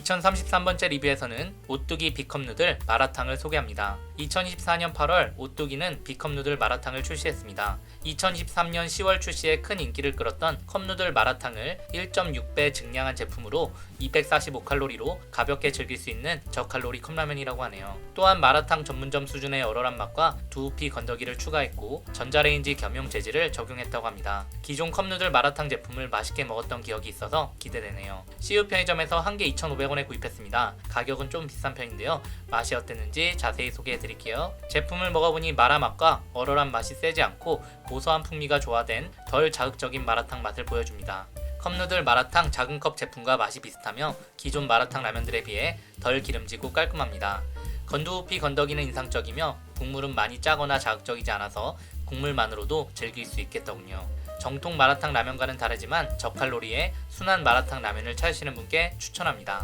2033번째 리뷰에서는 오뚜기 비컵 누들 마라탕을 소개합니다. 2024년 8월 오뚜기는 비컵 누들 마라탕을 출시했습니다. 2023년 10월 출시에 큰 인기를 끌었던 컵 누들 마라탕을 1.6배 증량한 제품으로 245칼로리로 가볍게 즐길 수 있는 저칼로리 컵라면이라고 하네요. 또한 마라탕 전문점 수준의 얼얼한 맛과 두피 건더기를 추가했고 전자레인지 겸용 재질을 적용했다고 합니다. 기존 컵 누들 마라탕 제품을 맛있게 먹었던 기억이 있어서 기대되네요. CU 편의점에서 한 개 2,500 원에 구입했습니다. 가격은 좀 비싼 편인데요. 맛이 어땠는지 자세히 소개해 드릴게요. 제품을 먹어보니 마라 맛과 얼얼한 맛이 세지 않고 고소한 풍미가 조화된 덜 자극적인 마라탕 맛을 보여줍니다. 컵누들 마라탕 작은 컵 제품과 맛이 비슷하며 기존 마라탕 라면들에 비해 덜 기름지고 깔끔합니다. 건두피 건더기는 인상적이며 국물은 많이 짜거나 자극적이지 않아서 국물만으로도 즐길 수 있겠더군요. 정통 마라탕 라면과는 다르지만 저칼로리의 순한 마라탕 라면을 찾으시는 분께 추천합니다.